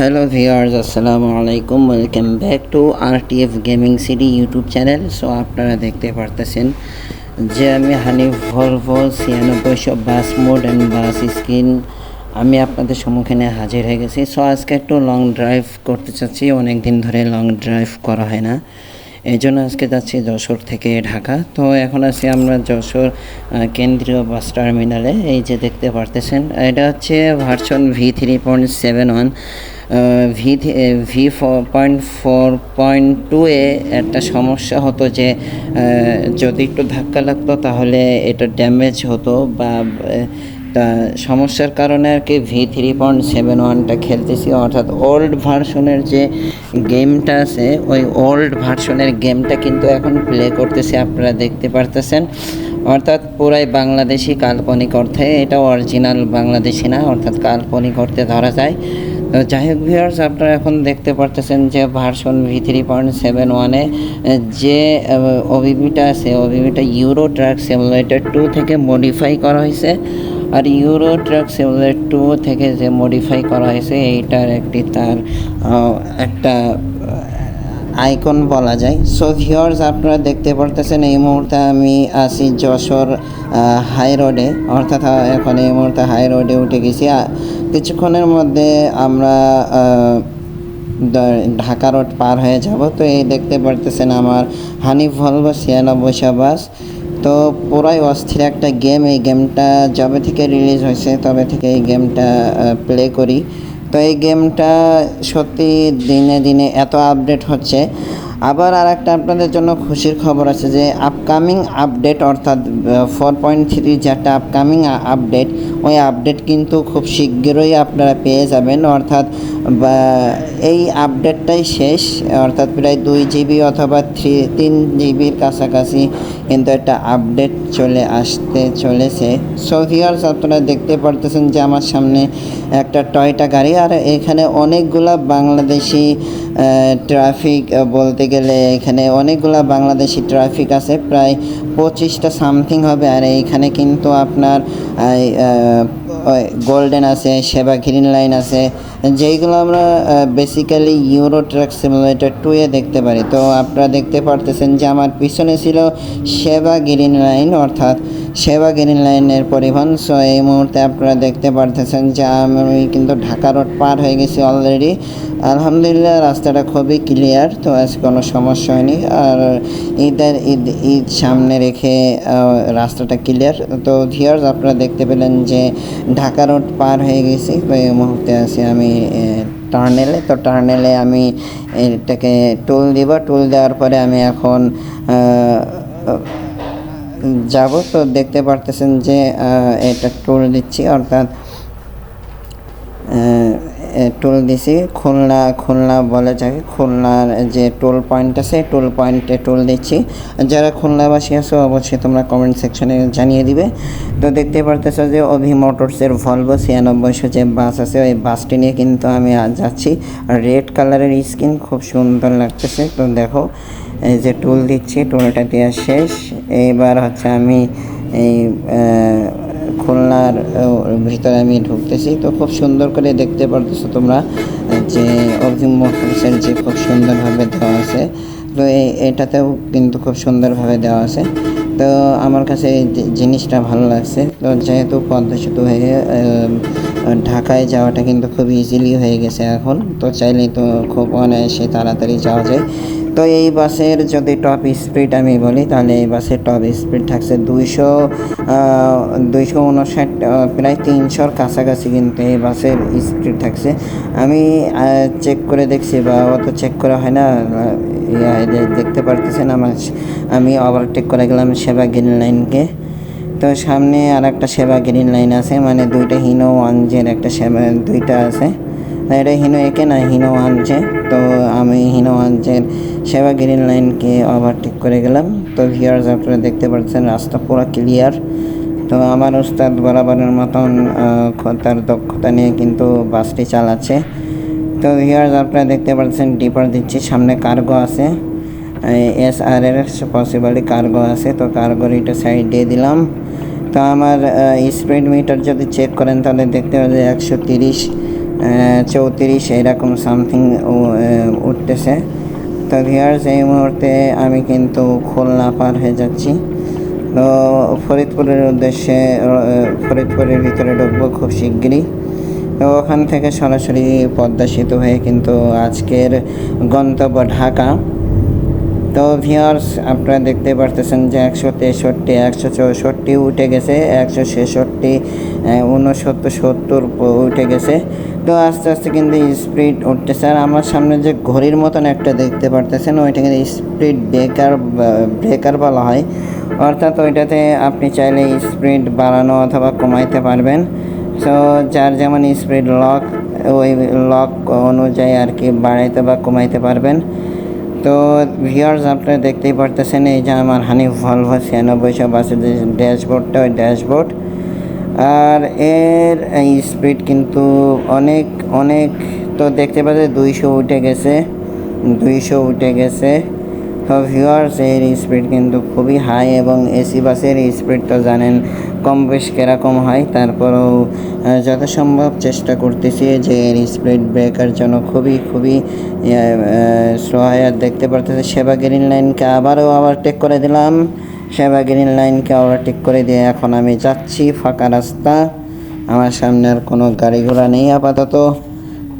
Hello viewers আসসালামু আলাইকুম welcome back to R T F gaming city YouTube channel so আপনারা দেখতে পারতেছেন যে আমি Hanif Volvo ছিয়ানব্বইশো bus mode and bus screen আমি আপনাদের সম্মুখীনে হাজির হয়ে গেছি। সো আজকে একটু লং ড্রাইভ করতে চাচ্ছি। অনেক দিন ধরে লং ড্রাইভ করা হয় না। এই জন্য আজকে যাচ্ছি যশোর থেকে ঢাকা। তো, এখন আছি আমরা যশোর কেন্দ্রীয় বাস টার্মিনালে এই যে দেখতে পারতেছেন, এটা হচ্ছে version V three point seven one V V point four, point two এ একটা সমস্যা হতো যে যদি একটু ধাক্কা লাগতো তাহলে এটা ড্যামেজ হতো বা তা সমস্যার কারণে আর কি ভি থ্রি পয়েন্ট সেভেন ওয়ানটা খেলতেছি। অর্থাৎ ওল্ড ভার্সনের যে গেমটা আছে, ওই ওল্ড ভার্সনের গেমটা কিন্তু এখন প্লে করতেছি, আপনারা দেখতে পারতেছেন। অর্থাৎ পুরাই বাংলাদেশি কাল্পনিক অর্থে, এটা অরিজিনাল বাংলাদেশি না, অর্থাৎ কাল্পনিক অর্থে ধরা যায়। যাই হোক ভিউয়ার্স, আপনারা এখন দেখতে পারতেছেন যে version V three point seven ওয়ানে যে ওবিবিটা আছে ওবিবিটা ইউরো ট্রাক সিমুলেটার টু থেকে মডিফাই করা হয়েছে। আর ইউরো ট্রাক সিমুলেটার টু থেকে যে মডিফাই করা হয়েছে, এইটার একটি তার একটা আইকন বলা যায়। সো ভিউয়ার্স আপনারা দেখতে পারতেছেন এই মুহূর্তে আমি আছি যশোর হাই রোডে অর্থাৎ এখন এই মুহূর্তে হাই রোডে উঠে গেছি। কিছুক্ষণের মধ্যে আমরা ঢাকা রোড পার হয়ে যাব। তো এই দেখতে পারতেছেন আমার হানিফ ভলভো ছিয়ানব্বইশো বাস তো পুরাই অস্থির একটা গেম এই গেমটা যবে থেকে রিলিজ হয়েছে, তবে থেকে এই গেমটা প্লে করি। তো এই গেমটা সত্যি দিনে দিনে এত আপডেট হচ্ছে। আবার আর একটা আপনাদের জন্য খুশির খবর আছে যে আপকামিং আপডেট অর্থাৎ ফোর পয়েন্ট থ্রি যেটা আপকামিং আপডেট ওই আপডেট কিন্তু খুব শীঘ্রই আপনারা পেয়ে যাবেন। অর্থাৎ এই আপডেটটাই শেষ, অর্থাৎ প্রায় দুই জিবি অথবা থ্রি, তিন জিবির কাছাকাছি কিন্তু একটা আপডেট চলে আসতে চলেছে। সো ভিউয়ার্স আপনারা দেখতে পারতেছেন যে আমার সামনে একটা টয়টা গাড়ি, আর এখানে অনেকগুলা বাংলাদেশি ট্রাফিক বলতে গেলে এখানে অনেকগুলা বাংলাদেশি ট্রাফিক আছে। প্রায় পঁচিশটা সামথিং হবে আর এইখানে কিন্তু আপনার গোল্ডেন আছে সেবা গ্রিন লাইন আছে, যেইগুলো আমরা basically Euro truck simulator two এ দেখতে পারি। তো আপনারা দেখতে পারতেছেন যে আমার পিছনে ছিল সেবা গ্রিন লাইন অর্থাৎ সেবা গ্রিন লাইনের পরিবহন। সো এই মুহূর্তে আপনারা দেখতে পারতেছেন যে আমি কিন্তু ঢাকা রোড পার হয়ে গেছি অলরেডি আলহামদুলিল্লাহ, রাস্তাটা খুবই ক্লিয়ার তো আজ কোনো সমস্যা হয়নি। আর ঈদের ঈদ ঈদ সামনে রেখে রাস্তাটা ক্লিয়ার তো ভিউয়ার্স আপনারা দেখতে পেলেন যে ঢাকা রোড পার হয়ে গেছি। এই মুহূর্তে আছি আমি টার্নেলে তো টার্নেলে আমি এটাকে টোল দিব। টোল দেওয়ার পরে আমি এখন যাব। তো দেখতে পারতেছেন যে এটা টোল দিচ্ছি, অর্থাৎ টোল দিছি, খুলনা খুলনা বলে যাকে খুলনার যে টোল পয়েন্ট আছে টোল পয়েন্টে টোল দিচ্ছি। যারা খুলনাবাসী আছো, অবশ্যই তোমরা কমেন্ট সেকশনে জানিয়ে দিবে। তো দেখতে পারতেছো যে অভি মোটরসের ভলভো ছিয়ানব্বইশো যে বাস আছে, ওই বাসটি নিয়ে কিন্তু আমি যাচ্ছি। রেড কালারের স্কিন খুব সুন্দর লাগতেছে। তো দেখো, এই যে টুল দিচ্ছি টুলটা দেওয়া শেষ। এইবার হচ্ছে আমি এই খুলনার ভিতরে আমি ঢুকতেছি। তো খুব সুন্দর করে দেখতে পারতেছো তোমরা, যে অভিম মোটরসের যে খুব সুন্দরভাবে দেওয়া আছে। তো এটাতেও কিন্তু খুব সুন্দরভাবে দেওয়া আছে। তো আমার কাছে জিনিসটা ভালো লাগছে, তো যেহেতু পদ্মা সেতু হয়ে ঢাকায় যাওয়াটা কিন্তু খুব ইজিলি হয়ে গেছে এখন। তো চাইলে তো খুব অনায়াসে তাড়াতাড়ি যাওয়া যায়। তো এই বাসের যদি টপ স্পিড আমি বলি, তাহলে এই বাসের টপ স্পিড থাকছে দুইশো দুইশো উনষাট প্রায় তিনশোর কাছাকাছি কিন্তু এই বাসের স্পিড থাকছে। আমি চেক করে দেখছি বা অত চেক করা হয় না দেখতে পারতেছেন আমার আমি ওভারটেক করে গেলাম সেবা গ্রিন লাইনকে তো সামনে আর একটা সেবা গ্রিন লাইন আছে মানে দুইটা হিনো ওয়ান জের একটা সেবা, দুইটা আছে। এটা হিনো একে না, হিনো ওয়ানজে তো আমি হিনো ওয়ানজের সেবা গ্রিন লাইনকে ওভারটেক করে গেলাম। তো ভিউয়ার্স আপনারা দেখতে পাচ্ছেন, রাস্তা পুরো ক্লিয়ার তো আমার উস্তাদ বরাবরের মতন তার দক্ষতা নিয়ে কিন্তু বাসটি চালাচ্ছে। তো ভিউয়ার্স আপনারা দেখতে পাচ্ছেন ডিপার দিচ্ছি, সামনে কার্গো আছে। এস আর এর পসিবলি কার্গো আছে। তো কার্গোর এটা সাইড দিয়ে দিলাম। তো আমার স্পিড মিটার যদি চেক করেন, তাহলে দেখতে পাবেন একশো তিরিশ চৌত্রিশ, এরকম সামথিং উঠতেছে। তো ভিয়ার্স এই মুহূর্তে আমি কিন্তু খুলনা পার হয়ে যাচ্ছি। তো ফরিদপুরের উদ্দেশ্যে ফরিদপুরের ভিতরে ঢুকবো খুব শিগগিরই। তো ওখান থেকে সরাসরি পদ্মা সেতু হয়ে কিন্তু আজকের গন্তব্য ঢাকা। তো ভিউয়ার্স আপনারা দেখতে পারতেছেন যে একশো তেষট্টি, একশো চৌষট্টি উঠে গেছে, একশো ছেষট্টি উনসত্তর সত্তর উঠে গেছে। তো আস্তে আস্তে কিন্তু স্পিড উঠতেছে। আর আমার সামনে যে ঘড়ির মতন একটা দেখতে পারতেছেন, ওইটা কিন্তু স্পিড ব্রেকার ব্রেকার বলা হয়। অর্থাৎ ওইটাতে আপনি চাইলে স্পিড বাড়ানো অথবা কমাইতে পারবেন। সো যার যেমন স্পিড লক, ওই লক অনুযায়ী আর কি বাড়াইতে বা কমাইতে পারবেন। তো ভিউয়ার্স আপনারা দেখতেই পারতেছেন, এই যে আমার হানি ভলভো ছিয়ানব্বইশো বাসের যে ড্যাশবোর্ডটা, ওই ড্যাশবোর্ড। আর এর স্পিড কিন্তু অনেক অনেক, তো দেখতে পাচ্ছেন দুইশো উঠে গেছে, দুইশো উঠে গেছে। তো ভিউয়ার্স এর স্পিড কিন্তু খুবই হাই এবং এসি বাসের স্পিড তো জানেন কম বেশ কীরকম হয়। তারপরেও যত সম্ভব চেষ্টা করতেছি যে এর স্পিড ব্রেকার জন্য খুবই খুবই স্লো হয় আর দেখতে পারতেছে। সেবা গ্রিন লাইনকে আবারও ওভারটেক করে দিলাম। সেবা গ্রিন লাইনকে ওভারটেক করে দিয়ে এখন আমি যাচ্ছি ফাঁকা রাস্তা। আমার সামনে আর কোনো গাড়ি ঘোড়া নেই আপাতত।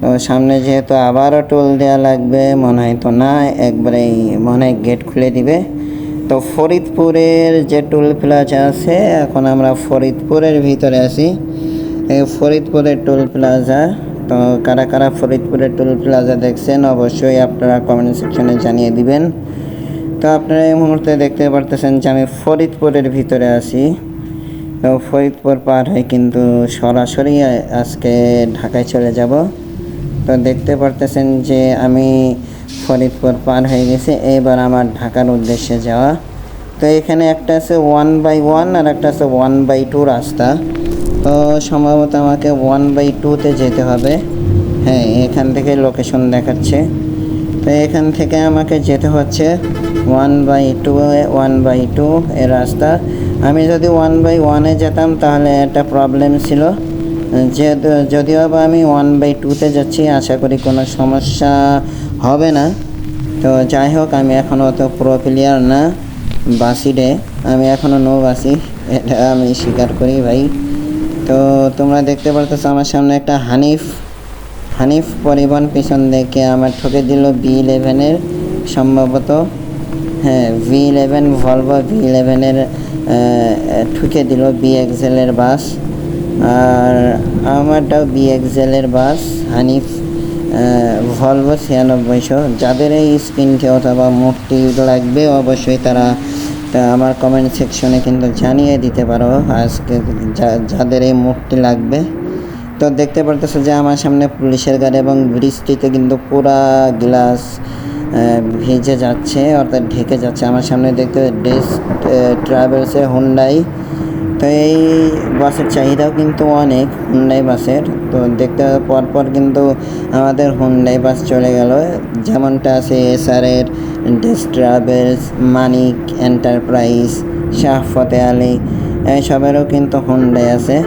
তো সামনে যেহেতু আবারও টোল দেওয়া লাগবে, মনে হয় তো না, একবারেই মনে হয় গেট খুলে দিবে। তো ফরিদপুরের যে টোল প্লাজা আছে, এখন আমরা ফরিদপুরের ভিতরে আছি। এই ফরিদপুরের টোল প্লাজা, তো কারা কারা ফরিদপুরের টোল প্লাজা দেখছেন, অবশ্যই আপনারা কমেন্ট সেকশনে জানিয়ে দিবেন। তো আপনারা এই মুহূর্তে দেখতে পারতেছেন যে আমি ফরিদপুরের ভিতরে আছি। তো ফরিদপুর পার হয়ে কিন্তু সরাসরি আজকে ঢাকায় চলে যাব। তো দেখতে পারতেছেন যে আমি ফরিদপুর পার হয়ে গেছি। এবার আমার ঢাকার উদ্দেশ্যে যাওয়া। তো এখানে একটা আছে ওয়ান বাই ওয়ান আর একটা আছে ওয়ান বাই টু রাস্তা। তো সম্ভবত আমাকে ওয়ান বাই টুতে যেতে হবে। হ্যাঁ এখান থেকে লোকেশন দেখাচ্ছে। তো এখান থেকে আমাকে যেতে হচ্ছে one by two one by two এর রাস্তা। আমি যদি ওয়ান বাই ওয়ানে যেতাম তাহলে একটা প্রবলেম ছিল। যে, যদিও বা আমি ওয়ান বাই টুতে যাচ্ছি, আশা করি কোনো সমস্যা হবে না। তো যাই হোক, আমি এখনও অত প্রো প্লেয়ার না বাসিডে আমি এখনও নো বাসি, এটা আমি স্বীকার করি ভাই। তো তোমরা দেখতে পারতেছো আমার সামনে একটা হানিফ। হানিফ পরিবহন পিছন দেখে আমার ঠকে দিল বি ইলেভেনের সম্ভবত। হ্যাঁ ভি ইলেভেন ভলভো ভি ইলেভেনের ঠুকে দিল বি এক্সেলের বাস। আর আমারটাও বি এক্সেলের বাস, হানিফ ভলভো ছিয়ানব্বইশো। যাদের এই স্ক্রিনটি অথবা মুখটি লাগবে অবশ্যই তারা আমার কমেন্ট সেকশনে কিন্তু জানিয়ে দিতে পারো। আজকে যাদের এই মুখটি লাগবে। তো দেখতে পারতেছো যে আমার সামনে পুলিশের গাড়ি এবং বৃষ্টিতে কিন্তু পুরা গ্লাস ভিজে যাচ্ছে, অর্থাৎ ঢেকে যাচ্ছে। আমার সামনে দেখতে ডেস ট্রাভেলসের হুন্ডাই। তো এই বাসের চাহিদাও কিন্তু অনেক, হুন্ডাই বাসের। তো দেখতে পর পর কিন্তু আমাদের হুন্ডাই বাস চলে গেল। যেমনটা আছে এসআরের ডেস ট্রাভেলস, মানিক এন্টারপ্রাইজ, শাহ ফতে আলী এইসবেরও কিন্তু হুন্ডাই আছে।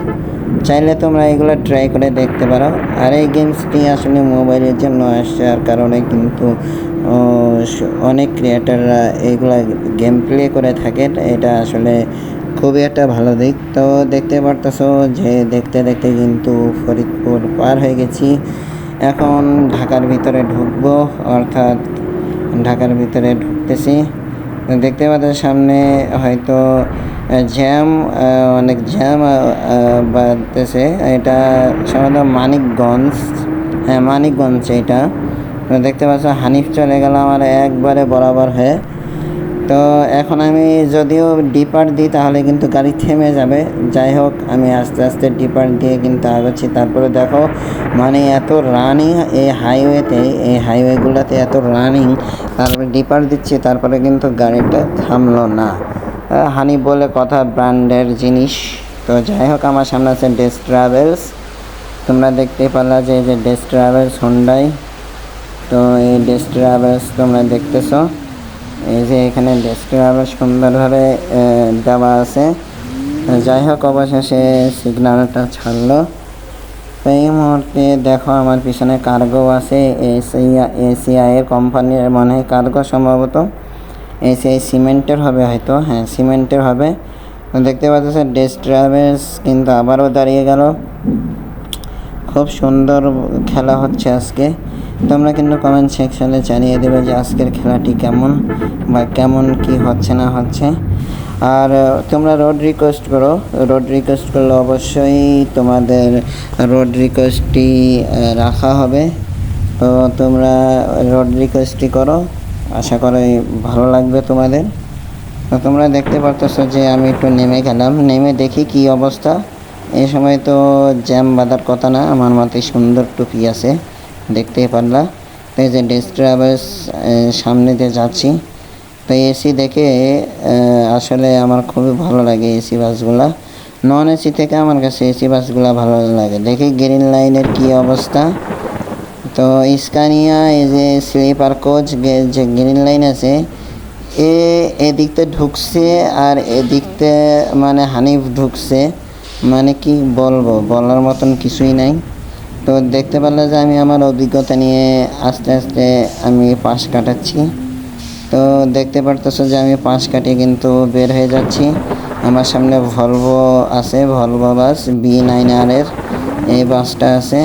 চাইলে তোমরা এগুলো ট্রাই করে দেখতে পারো। আর এই গেমসটি আসলে মোবাইলের জন্য আসছে, আর কারণে কিন্তু অনেক ক্রিয়েটাররা এগুলা গেম প্লে করে থাকে। এটা আসলে খুবই একটা ভালো দিক। তো দেখতে পারতেছো যে, দেখতে দেখতে কিন্তু ফরিদপুর পার হয়ে গেছি। এখন ঢাকার ভিতরে ঢুকবো, অর্থাৎ ঢাকার ভিতরে ঢুকতেছি। দেখতে পাচ্ছেন সামনে হয়তো জ্যাম অনেক জ্যাম বাড়তেছে এটা সাধারণত মানিকগঞ্জ। হ্যাঁ মানিকগঞ্জ এটা। দেখতে পাচ্ছ, হানিফ চলে গেল আমার একবারে বরাবর হয়ে। তো এখন আমি যদিও ডিপার দিই, তাহলে কিন্তু গাড়ি থেমে যাবে। যাই হোক, আমি আস্তে আস্তে ডিপার দিয়ে কিন্তু আগাচ্ছি। তারপরে দেখো মানে এত রানিং এই হাইওয়েতে এই হাইওয়েগুলোতে এত রানিং তারপরে ডিপার দিচ্ছি, তারপরে কিন্তু গাড়িটা থামলো না। হানি বলে কথা ব্র্যান্ডের জিনিস। তো যাই হোক, আমার সামনে আছে ডেস ট্রাভেলস তোমরা দেখতে পারলা যে এই যে ডেস ট্রাভেলস হুন্ডাই তো এই ডেস ট্রাভেলস তোমরা দেখতেছো। এই যে এখানে ডেস ট্রাভেলস সুন্দরভাবে দেওয়া আছে। যাই হোক, অবশেষে সিগনালটা ছাড়লো। তো এই মুহূর্তে দেখো, আমার পিছনে কার্গো আছে। এসিআই এসিআই এর কোম্পানির মনে হয় কার্গো সম্ভবত। এসিআই সিমেন্টের হবে হয়তো হ্যাঁ সিমেন্টের হবে। দেখতে পাচ্ছ ডেস ট্রাভেলস কিন্তু আবারও দাঁড়িয়ে গেল। খুব সুন্দর খেলা হচ্ছে আজকে। তোমরা কিন্তু কমেন্ট সেকশনে জানিয়ে দেবে যে আজকের খেলাটি কেমন বা কেমন কি হচ্ছে না হচ্ছে। আর তোমরা রোড রিকোয়েস্ট করো। রোড রিকোয়েস্ট করলে অবশ্যই তোমাদের রোড রিকোয়েস্টটি রাখা হবে। তো তোমরা রোড রিকোয়েস্টটি করো। আশা করি ভালো লাগবে তোমাদের। তো তোমরা দেখতে পারতেছো যে আমি একটু নেমে গেলাম। নেমে দেখি কি অবস্থা। এই সময় তো জ্যাম বাঁধার কথা না, আমার মাথায় সুন্দর টুপি আছে, দেখতেই পারলা। তো এই যে ডেস ট্রাভেলস সামনে দিয়ে যাচ্ছি। তো এসি দেখে আসলে আমার খুবই ভালো লাগে এসি বাসগুলা। নন এসি থেকে আমার কাছে এসি বাসগুলা ভালো লাগে। দেখি গ্রিন লাইনের কি অবস্থা। তো স্কানিয়া এই যে স্লিপার কোচ যে গ্রিন লাইন আছে, এ এদিকতে ঢুকছে আর এদিকতে মানে হানিফ ঢুকছে। মানে কি বলব, বলার মতন কিছুই নাই। তো দেখতে পারলে যে আমি আমার অভিজ্ঞতা নিয়ে আস্তে আস্তে আমি পাশ কাটাচ্ছি। তো দেখতে পারতেছো যে আমি পাশ কাটিয়ে কিন্তু বের হয়ে যাচ্ছি। আমার সামনে ভলভো আছে, ভলভো বাস, বি নাইন আরের এই বাসটা আছে।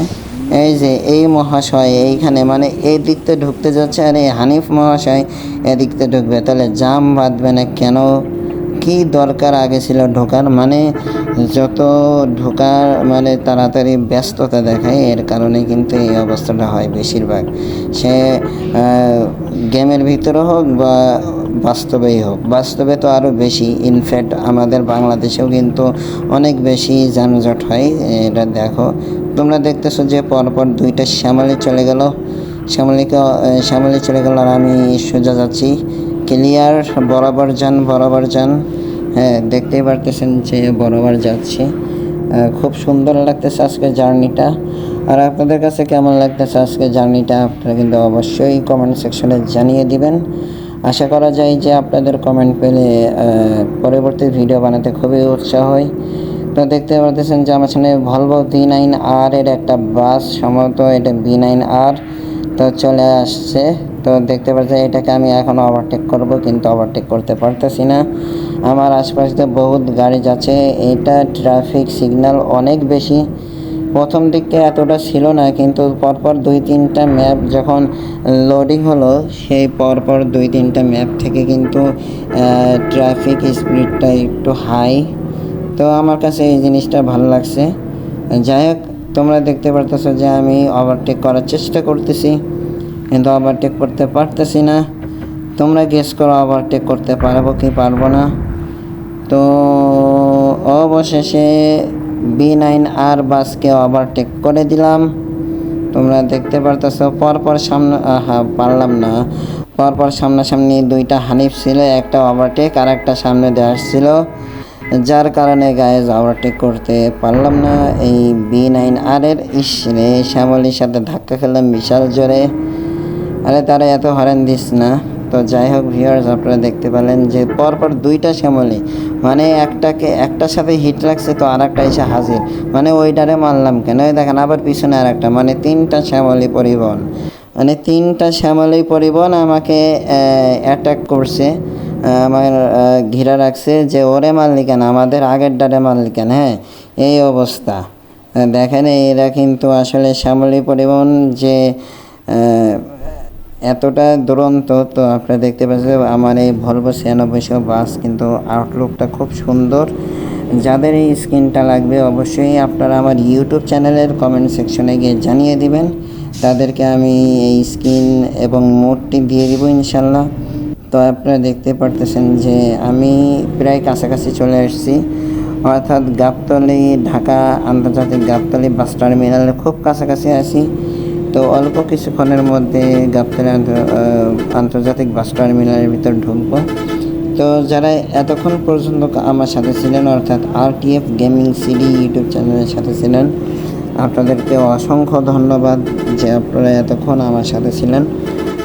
এই যে এই মহাশয় এইখানে মানে এই দিকতে ঢুকতে যাচ্ছে, আর এই হানিফ মহাশয় এদিকতে ঢুকবে। তাহলে জাম বাঁধবে না কেন? কি দরকার আগে ছিল ঢোকার? মানে যত ঢোকার মানে তাড়াতাড়ি ব্যস্ততা দেখায়, এর কারণে কিন্তু এই অবস্থাটা হয় বেশিরভাগ। সে গেমের ভিতরে হোক বা বাস্তবেই হোক। বাস্তবে তো আরও বেশি। ইনফ্যাক্ট আমাদের বাংলাদেশেও কিন্তু অনেক বেশি যানজট হয়। এটা দেখো। তোমরা দেখতেছো যে পরপর দুইটা শ্যামালি চলে গেল। শ্যামালিকে, শ্যামালি চলে গেল আর আমি সোজা যাচ্ছি। ক্লিয়ার? বরাবর যান বরাবর যান। হ্যাঁ দেখতেই পারতেছেন যে বরাবর যাচ্ছে। খুব সুন্দর লাগতেছে আজকে জার্নিটা। আর আপনাদের কাছে কেমন লাগতেছে আজকে জার্নিটা? আপনারা কিন্তু অবশ্যই কমেন্ট সেকশনে জানিয়ে দিবেন। আশা করা যায় যে আপনাদের কমেন্ট পেলে পরবর্তী ভিডিও বানাতে খুবই উৎসাহ হয় তো দেখতে পারতেছেন যে আমার সামনে ভলভো ভি নাইন আর এর একটা বাস সম্ভবত এটা ভি নাইন আর তো চলে আসছে। তো দেখতে পাচ্ছি এটাকে আমি এখন ওভারটেক করব, কিন্তু ওভারটেক করতে পারতেছি না। আমার আশপাশে বহুত গাড়ি যাচ্ছে। এটা ট্রাফিক সিগন্যাল অনেক বেশি। প্রথম দিকে এতটা ছিল না, কিন্তু পরপর দুই তিনটা ম্যাপ যখন লোডিং হলো, সেই পরপর দুই তিনটা ম্যাপ থেকে কিন্তু ট্রাফিক স্পিডটা একটু হাই তো আমার কাছে এই জিনিসটা ভালো লাগছে। যাই হোক, তোমরা দেখতে পারতেছো যে আমি ওভারটেক করার চেষ্টা করতেছি, কিন্তু ওভারটেক করতে পারতেছি না। তোমরা গেস করো ওভারটেক করতে পারব কি পারব না। তো অবশেষে বি নাইন আর বাসকে ওভারটেক করে দিলাম। তোমরা দেখতে পারতেছো, পরপর সামনে হ্যাঁ পারলাম না। পরপর সামনাসামনি দুইটা হানিফ ছিল, একটা ওভারটেক আর একটা সামনে দিয়ে আসছিল। যার কারণে গায়েজ ওভারটেক করতে পারলাম না। এই বি নাইন আর এর ইস রে শ্যামলির সাথে ধাক্কা খেলাম বিশাল জোরে। আরে তারা এত হরেন দিস না। তো যাই হোক ভিউয়ার্স আপনারা দেখতে পেলেন যে পরপর দুইটা শ্যামলি। মানে একটাকে, একটার সাথে হিট লাগছে তো আর একটা এসে হাজির। মানে ওইটারে মারলাম কেন? ওই দেখেন আবার পিছনে আর একটা মানে তিনটা শ্যামলি পরিবহন। মানে তিনটা শ্যামলি পরিবহন আমাকে অ্যাটাক করছে আমার ঘিরা রাখছে যে ওরে মারলি কেন? আমাদের আগের ডারে মারলি কেন? হ্যাঁ এই অবস্থা। দেখেন, এরা কিন্তু আসলে শ্যামলি পরিবহন যে এতটা দুরন্ত তো আপনারা দেখতে পাচ্ছেন আমার এই ভলভো ছিয়ানব্বইশো বাস কিন্তু আউটলুকটা খুব সুন্দর। যাদের এই স্ক্রিনটা লাগবে অবশ্যই আপনারা আমার ইউটিউব চ্যানেলের কমেন্ট সেকশনে গিয়ে জানিয়ে দিবেন। তাদেরকে আমি এই স্ক্রিন এবং মোডটি দিয়ে দিব ইনশাল্লাহ তো আপনারা দেখতে পারতেছেন যে আমি প্রায় কাছাকাছি চলে এসেছি। অর্থাৎ গাবতলি ঢাকা আন্তর্জাতিক গাবতলি বাস টার্মিনালের খুব কাছাকাছি আছি। তো অল্প কিছুক্ষণের মধ্যে গাবতলি আন্ত- আন্তর্জাতিক বাস টার্মিনালের ভিতর ঢুকবো। তো যারা এতক্ষণ পর্যন্ত আমার সাথে ছিলেন, অর্থাৎ আর আরটিএফ গেমিং সিডি ইউটিউব চ্যানেলের সাথে ছিলেন, আপনাদেরকে অসংখ্য ধন্যবাদ যে আপনারা এতক্ষণ আমার সাথে ছিলেন।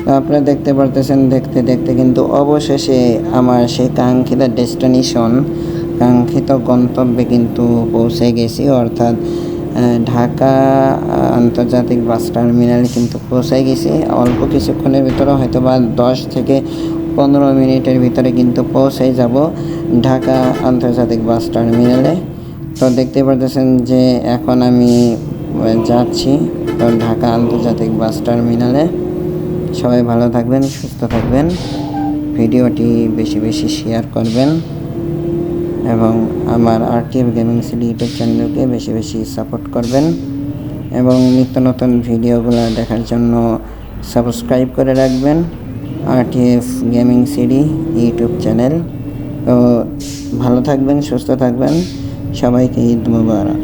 আপনারা দেখতে পারতেছেন, দেখতে দেখতে কিন্তু অবশেষে আমার সেই কাঙ্ক্ষিত ডেস্টিনেশন, কাঙ্ক্ষিত গন্তব্যে কিন্তু পৌঁছে গেছি। অর্থাৎ ঢাকা আন্তর্জাতিক বাস টার্মিনালে কিন্তু পৌঁছে গেছি। অল্প কিছুক্ষণের ভিতরে হয়তো বা দশ থেকে পনেরো মিনিটের ভিতরে কিন্তু পৌঁছে যাব ঢাকা আন্তর্জাতিক বাস টার্মিনালে। তো দেখতে পারতেছেন যে এখন আমি যাচ্ছি তো ঢাকা আন্তর্জাতিক বাস টার্মিনালে। সবাই ভালো থাকবেন, সুস্থ থাকবেন। ভিডিওটি বেশি বেশি শেয়ার করবেন। এবং আমার আরটিএফ গেমিং সিডি ইউটিউব চ্যানেলকে বেশি বেশি সাপোর্ট করবেন এবং নিত্য নতুন ভিডিওগুলো দেখার জন্য সাবস্ক্রাইব করে রাখবেন RTF gaming city YouTube channel. তো ভালো থাকবেন, সুস্থ থাকবেন। সবাইকে ঈদ মুবারক।